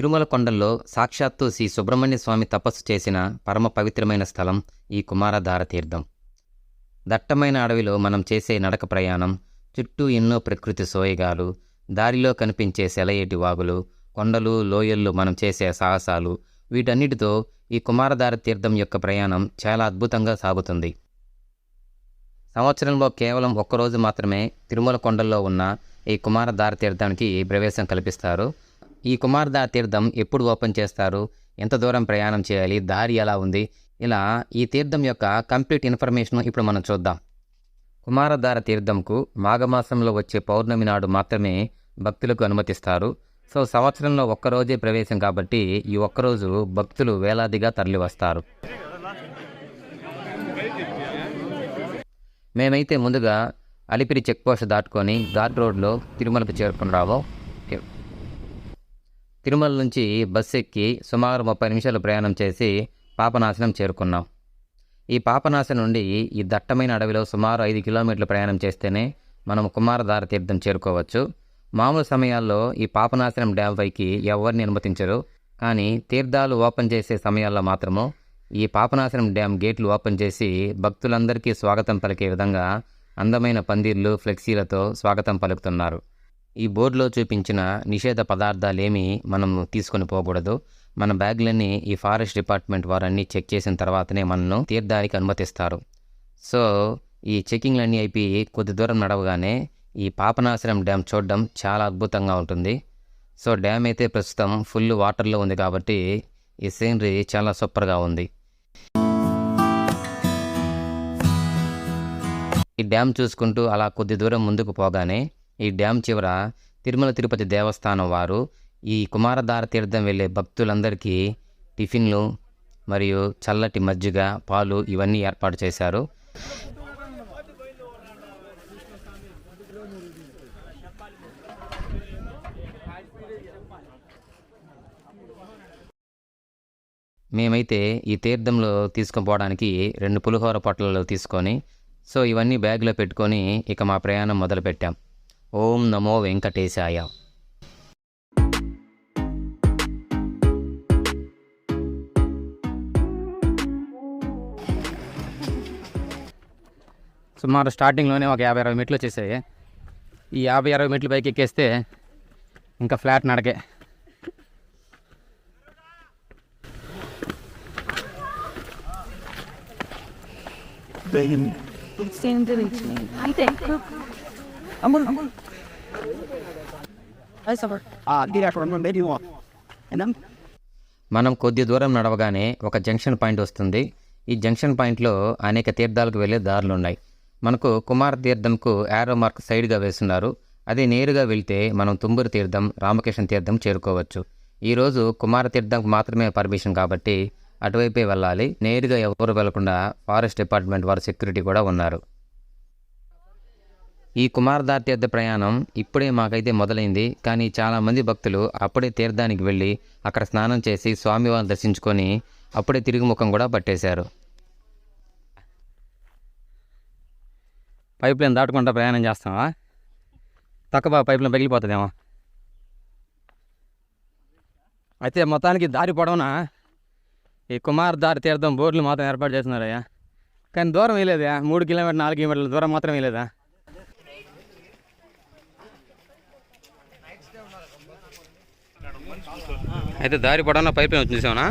తిరుమల కొండల్లో సాక్షాత్తు శ్రీ సుబ్రహ్మణ్య స్వామి తపస్సు చేసిన పరమ పవిత్రమైన స్థలం ఈ కుమారధార తీర్థం. దట్టమైన అడవిలో మనం చేసే నడక ప్రయాణం చుట్టూ ఎన్నో ప్రకృతి సోయగాలు దారిలో కనిపించే సెలయేటి వాగులు కొండలు లోయల్లో మనం చేసే సాహసాలు వీటన్నిటితో ఈ కుమారధార తీర్థం యొక్క ప్రయాణం చాలా అద్భుతంగా సాగుతుంది. సంవత్సరంలో కేవలం ఒక్కరోజు మాత్రమే తిరుమల కొండల్లో ఉన్న ఈ కుమారధార తీర్థానికి ప్రవేశం కల్పిస్తారు. ఈ కుమార్దా తీర్థం ఎప్పుడు ఓపెన్ చేస్తారు? ఎంత దూరం ప్రయాణం చేయాలి? దారి ఎలా ఉంది? ఇలా ఈ తీర్థం యొక్క కంప్లీట్ ఇన్ఫర్మేషన్ ఇప్పుడు మనం చూద్దాం. కుమారధార తీర్థంకు మాఘమాసంలో వచ్చే పౌర్ణమి నాడు మాత్రమే భక్తులకు అనుమతిస్తారు. సో సంవత్సరంలో ఒక్కరోజే ప్రవేశం కాబట్టి ఈ ఒక్కరోజు భక్తులు వేలాదిగా తరలివస్తారు. మేమైతే ముందుగా అలిపిరి చెక్పోస్ట్ దాటుకొని ఘాట్ రోడ్లో తిరుమలకు చేరుకున్నాము తిరుమల నుంచి బస్సు ఎక్కి సుమారు ముప్పై నిమిషాలు ప్రయాణం చేసి పాపనాశనం చేరుకున్నాం. ఈ పాపనాశనం నుండి ఈ దట్టమైన అడవిలో సుమారు ఐదు కిలోమీటర్లు ప్రయాణం చేస్తేనే మనం కుమారధార తీర్థం చేరుకోవచ్చు. మామూలు సమయాల్లో ఈ పాపనాశనం డ్యామ్ పైకి ఎవరిని అనుమతించరు. కానీ తీర్థాలు ఓపెన్ చేసే సమయాల్లో మాత్రము ఈ పాపనాశనం డ్యామ్ గేట్లు ఓపెన్ చేసి భక్తులందరికీ స్వాగతం పలికే విధంగా అందమైన పందిర్లు ఫ్లెక్సీలతో స్వాగతం పలుకుతున్నారు. ఈ బోర్డులో చూపించిన నిషేధ పదార్థాలేమీ మనం తీసుకొని పోకూడదు. మన బ్యాగ్లన్నీ ఈ ఫారెస్ట్ డిపార్ట్మెంట్ వారన్నీ చెక్ చేసిన తర్వాతనే మనను తీర్థానికి అనుమతిస్తారు. సో ఈ చెకింగ్లన్నీ అయిపోయి కొద్ది దూరం నడవగానే ఈ పాపనాశనం డ్యామ్ చూడడం చాలా అద్భుతంగా ఉంటుంది. సో డ్యామ్ అయితే ప్రస్తుతం ఫుల్ వాటర్లో ఉంది కాబట్టి ఈ సీనరీ చాలా సూపర్గా ఉంది. ఈ డ్యామ్ చూసుకుంటూ అలా కొద్ది దూరం ముందుకు పోగానే ఈ డ్యామ్ చివర తిరుమల తిరుపతి దేవస్థానం వారు ఈ కుమారధార తీర్థం వెళ్ళే భక్తులందరికీ టిఫిన్లు మరియు చల్లటి మజ్జిగ పాలు ఇవన్నీ ఏర్పాటు చేశారు. మేమైతే ఈ తీర్థంలో తీసుకుపోవడానికి రెండు పులిహోర పొట్టలలో తీసుకొని సో ఇవన్నీ బ్యాగ్లో పెట్టుకొని ఇక మా ప్రయాణం మొదలుపెట్టాం. ఓం నమో వెంకటేశాయ. సుమారు స్టార్టింగ్లోనే ఒక యాభై అరవై మెట్లు వచ్చేసాయి. ఈ యాభై అరవై మెట్లు పైకి ఎక్కేస్తే ఇంకా ఫ్లాట్ నడకే. I think. I'm gonna, మనం కొద్ది దూరం నడవగానే ఒక జంక్షన్ పాయింట్ వస్తుంది. ఈ జంక్షన్ పాయింట్లో అనేక తీర్థాలకు వెళ్ళే దారులు ఉన్నాయి. మనకు కుమార తీర్థంకు యారో మార్క్ సైడ్గా వేస్తున్నారు. అదే నేరుగా వెళ్తే మనం తుమ్మూరు తీర్థం రామకృష్ణ తీర్థం చేరుకోవచ్చు. ఈరోజు కుమార తీర్థంకు మాత్రమే పర్మిషన్ కాబట్టి అటువైపే వెళ్ళాలి. నేరుగా ఎవరు వెళ్ళకుండా ఫారెస్ట్ డిపార్ట్మెంట్ వారి సెక్యూరిటీ కూడా ఉన్నారు. ఈ కుమారధార తీర్థ ప్రయాణం ఇప్పుడే మాకైతే మొదలైంది. కానీ చాలామంది భక్తులు అప్పుడే తీర్థానికి వెళ్ళి అక్కడ స్నానం చేసి స్వామివారిని దర్శించుకొని అప్పుడే తిరుగు ముఖం కూడా పట్టేశారు. పైప్ లైన్ దాటుకుంటా ప్రయాణం చేస్తావా? తక్కువ పైప్ లైన్ పగిలిపోతుందేమో. అయితే మొత్తానికి దారి పొడవునా? ఈ కుమార్ దారి తీర్థం బోర్లు మాత్రం ఏర్పాటు చేస్తున్నారయ్యా. కానీ దూరం వేయలేదా మూడు కిలోమీటర్ నాలుగు కిలోమీటర్ల దూరం మాత్రం వేయలేదా? అయితే దారి పొడవునా పైప్ లైన్ వచ్చింది చూసావునా?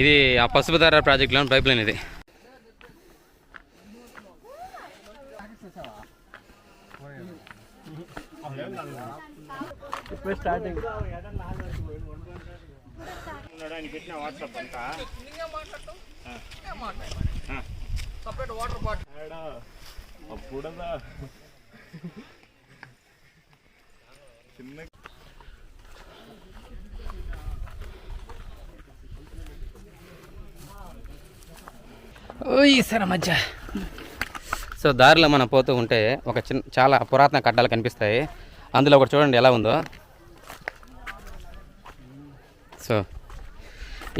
ఇది ఆ పసుపు దార ప్రాజెక్టులో పైప్ లైన్ ఇది. చిన్న మధ్య సో దారిలో మనం పోతూ ఉంటే ఒక చిన్న చాలా పురాతన కట్టాలు కనిపిస్తాయి. అందులో ఒకటి చూడండి ఎలా ఉందో. సో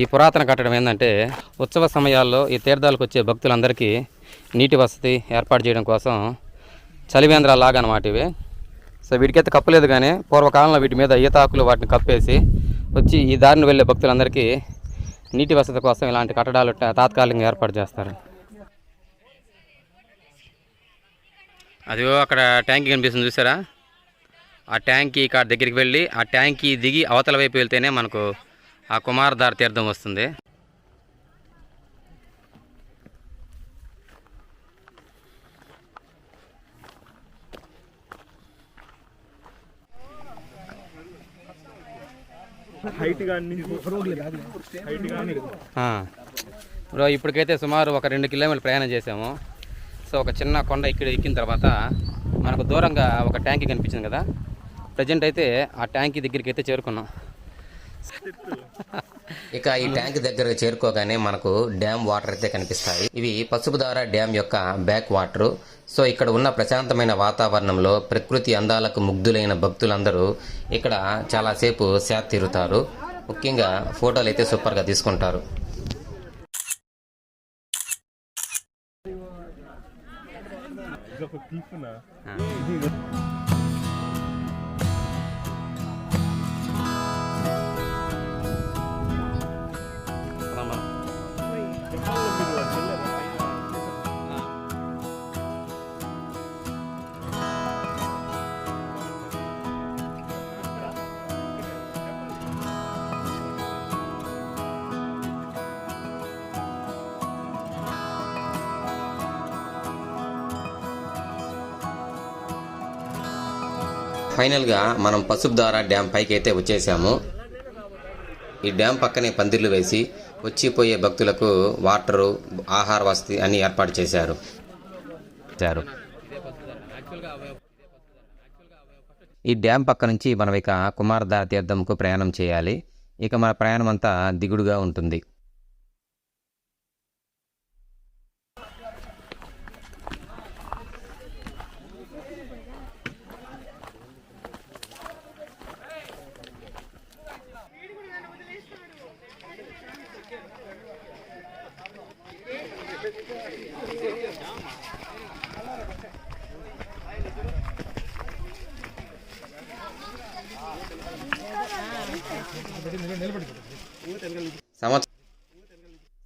ఈ పురాతన కట్టడం ఏంటంటే ఉత్సవ సమయాల్లో ఈ తీర్థాలకు వచ్చే భక్తులందరికీ నీటి వసతి ఏర్పాటు చేయడం కోసం చలివేంద్రాలు లాగా అన్నమాట ఇవి. సో వీటికైతే కప్పలేదు కానీ పూర్వకాలంలో వీటి మీద ఈతాకులు వాటిని కప్పేసి వచ్చి ఈ దారిని వెళ్ళే భక్తులందరికీ నీటి వసతి కోసం ఇలాంటి కట్టడాలు తాత్కాలికంగా ఏర్పాటు చేస్తారు. అది అక్కడ ట్యాంక్ కనిపిస్తుంది చూసారా? ఆ ట్యాంకీ కాడ దగ్గరికి వెళ్ళి ఆ ట్యాంకీ దిగి అవతల వైపు వెళ్తేనే మనకు ఆ కుమారధార తీర్థం వస్తుంది. ఆ. బ్రో ఇప్పటికైతే సుమారు ఒక రెండు కిలోమీటర్లు ప్రయాణం చేసాము సో ఒక చిన్న కొండ ఇక్కడ ఎక్కిన తర్వాత మనకు దూరంగా ఒక ట్యాంకీ కనిపించింది కదా. ప్రజెంట్ అయితే ఆ ట్యాంకీ దగ్గరికి అయితే చేరుకున్నాం. ఇక ఈ ట్యాంక్ దగ్గర చేరుకోగానే మనకు డ్యామ్ వాటర్ అయితే కనిపిస్తాయి. ఇవి పసుపుదార డ్యామ్ యొక్క బ్యాక్ వాటర్. సో ఇక్కడ ఉన్న ప్రశాంతమైన వాతావరణంలో ప్రకృతి అందాలకు ముగ్ధులైన భక్తులందరూ ఇక్కడ చాలాసేపు సేద తీరుతారు. ముఖ్యంగా ఫోటోలు అయితే సూపర్గా తీసుకుంటారు. ఫైనల్గా మనం పసుపుదార డ్యామ్ పైకి అయితే వచ్చేసాము. ఈ డ్యామ్ పక్కనే పందిర్లు వేసి వచ్చిపోయే భక్తులకు వాటరు ఆహార వసతి అన్ని ఏర్పాటు చేశారు. ఈ డ్యామ్ పక్క నుంచి మనం ఇక కుమారధార తీర్థంకు ప్రయాణం చేయాలి. ఇక మన ప్రయాణం అంతా దిగుడుగా ఉంటుంది.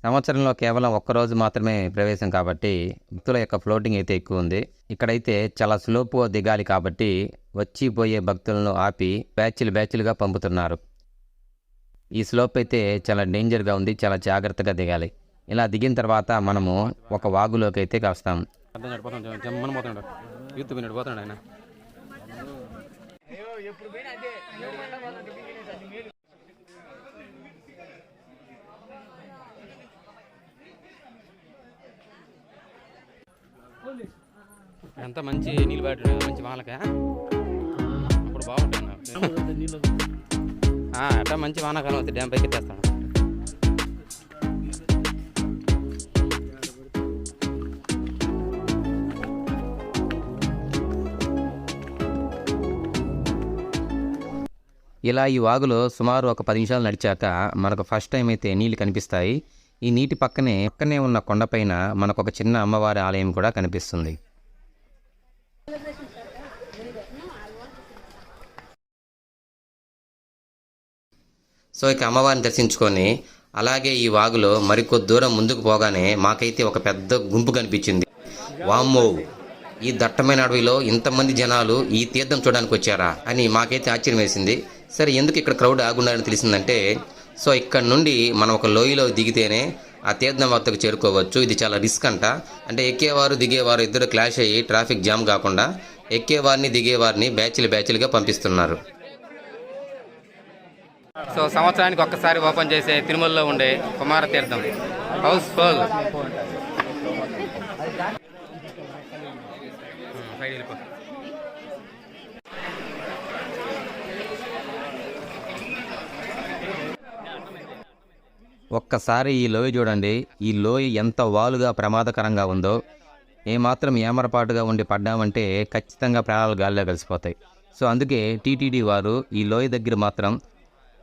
సంవత్సరంలో కేవలం ఒక్కరోజు మాత్రమే ప్రవేశం కాబట్టి భక్తుల యొక్క ఫ్లోటింగ్ అయితే ఎక్కువ ఉంది. ఇక్కడైతే చాలా స్లోపుగా దిగాలి కాబట్టి వచ్చిపోయే భక్తులను ఆపి బ్యాచ్లు బ్యాచ్లుగా పంపుతున్నారు. ఈ స్లోప్ అయితే చాలా డేంజర్గా ఉంది చాలా జాగ్రత్తగా దిగాలి. ఇలా దిగిన తర్వాత మనము ఒక వాగులోకి అయితే కాస్తాం ఎప్పుడు ఎంత మంచి నీళ్ళు బ్యాటరీ మంచి వానలక? అప్పుడు బాగుంటుంది అట్లా మంచి వానాకాలం అవుతుంది డ్యామ్ పైకి తెస్తాను ఇలా ఈ వాగులో సుమారు ఒక పది నిమిషాలు నడిచాక మనకు ఫస్ట్ టైం అయితే నీళ్ళు కనిపిస్తాయి. ఈ నీటి పక్కనే పక్కనే ఉన్న కొండపైన మనకు ఒక చిన్న అమ్మవారి ఆలయం కూడా కనిపిస్తుంది. సో ఇక అమ్మవారిని దర్శించుకొని అలాగే ఈ వాగులో మరికొద్ది దూరం ముందుకు పోగానే మాకైతే ఒక పెద్ద గుంపు కనిపించింది. వామ్మో! ఈ దట్టమైన అడవిలో ఇంతమంది జనాలు ఈ తీర్థం చూడడానికి వచ్చారా అని మాకైతే ఆశ్చర్యం వేసింది. సరే ఎందుకు ఇక్కడ క్రౌడ్ ఆగున్నారని తెలిసిందంటే సో ఇక్కడ నుండి మనం ఒక లోయలో దిగితేనే ఆ తీర్థం వద్దకు చేరుకోవచ్చు. ఇది చాలా రిస్క్ అంట. అంటే ఎక్కేవారు దిగేవారు ఇద్దరు క్లాష్ అయ్యి ట్రాఫిక్ జామ్ కాకుండా ఎక్కేవారిని దిగేవారిని బ్యాచ్లు బ్యాచ్లుగా పంపిస్తున్నారు. సో సంవత్సరానికి ఒక్కసారి ఓపెన్ చేసే తిరుమలలో ఉండే కుమార తీర్థం. House full. ఒక్కసారి ఈ లోయ చూడండి. ఈ లోయ ఎంత వాలుగా ప్రమాదకరంగా ఉందో. ఏమాత్రం ఏమరపాటుగా ఉండి పడ్డామంటే ఖచ్చితంగా ప్రాణాలు గాల్లో కలిసిపోతాయి. సో అందుకే టీటీడీ వారు ఈ లోయ దగ్గర మాత్రం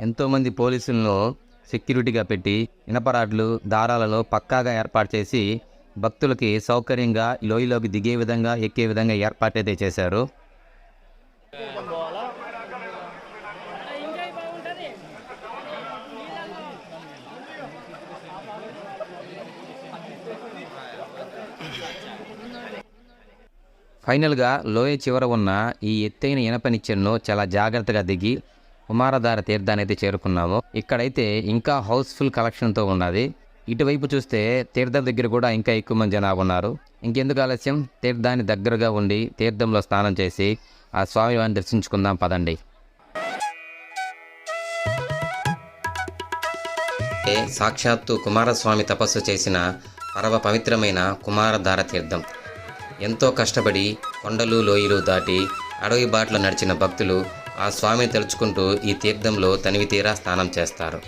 ఎంతోమంది పోలీసులను సెక్యూరిటీగా పెట్టి ఇనపరాడ్లు దారాలలో పక్కాగా ఏర్పాటు చేసి భక్తులకి సౌకర్యంగా ఈ లోయలోకి దిగే విధంగా ఎక్కే విధంగా ఏర్పాటైతే చేశారు. ఫైనల్గా లోయ చివర ఉన్న ఈ ఎత్తైన ఇనప నిచ్చెనను చాలా జాగ్రత్తగా దిగి కుమారధార తీర్థాన్ని అయితే చేరుకున్నాము. ఇక్కడైతే ఇంకా హౌస్ఫుల్ కలెక్షన్తో ఉన్నది. ఇటువైపు చూస్తే తీర్థం దగ్గర కూడా ఇంకా ఎక్కువ మంది జనాభా ఉన్నారు. ఇంకెందుకు ఆలస్యం? తీర్థాన్ని దగ్గరగా ఉండి తీర్థంలో స్నానం చేసి ఆ స్వామివారిని దర్శించుకుందాం పదండి. సాక్షాత్తు కుమారస్వామి తపస్సు చేసిన పరమ పవిత్రమైన కుమారధార తీర్థం. ఎంతో కష్టపడి కొండలు లోయలు దాటి అడవి బాటలో నడిచిన భక్తులు ఆ స్వామిని తలుచుకుంటూ ఈ తీర్థంలో తనివి తీరా స్నానం చేస్తారు.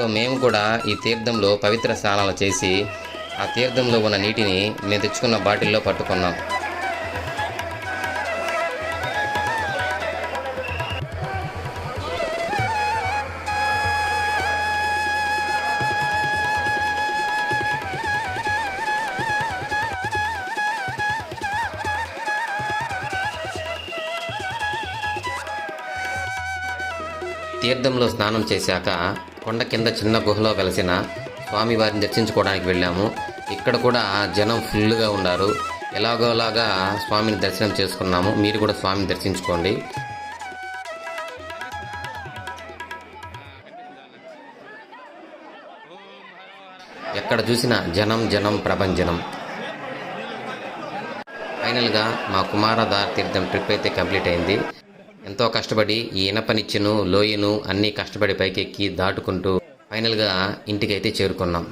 సో మేము కూడా ఈ తీర్థంలో పవిత్ర స్నానాలు చేసి ఆ తీర్థంలో ఉన్న నీటిని మేము తెచ్చుకున్న బాటిల్లో పట్టుకున్నాం. తీర్థంలో స్నానం చేశాక కొండ కింద చిన్న గుహలో వెలసిన స్వామివారిని దర్శించుకోవడానికి వెళ్ళాము. ఇక్కడ కూడా జనం ఫుల్గా ఉన్నారు. ఎలాగోలాగా స్వామిని దర్శనం చేసుకున్నాము. మీరు కూడా స్వామిని దర్శించుకోండి. ఎక్కడ చూసినా జనం జనం ప్రభంజనం. ఫైనల్గా మా కుమారధార తీర్థం ట్రిప్ అయితే కంప్లీట్ అయింది. ఎంతో కష్టపడి ఈ ఇనపనిచ్చెను లోయను అన్నీ కష్టపడి పైకెక్కి దాటుకుంటూ ఫైనల్గా ఇంటికైతే చేరుకున్నాం.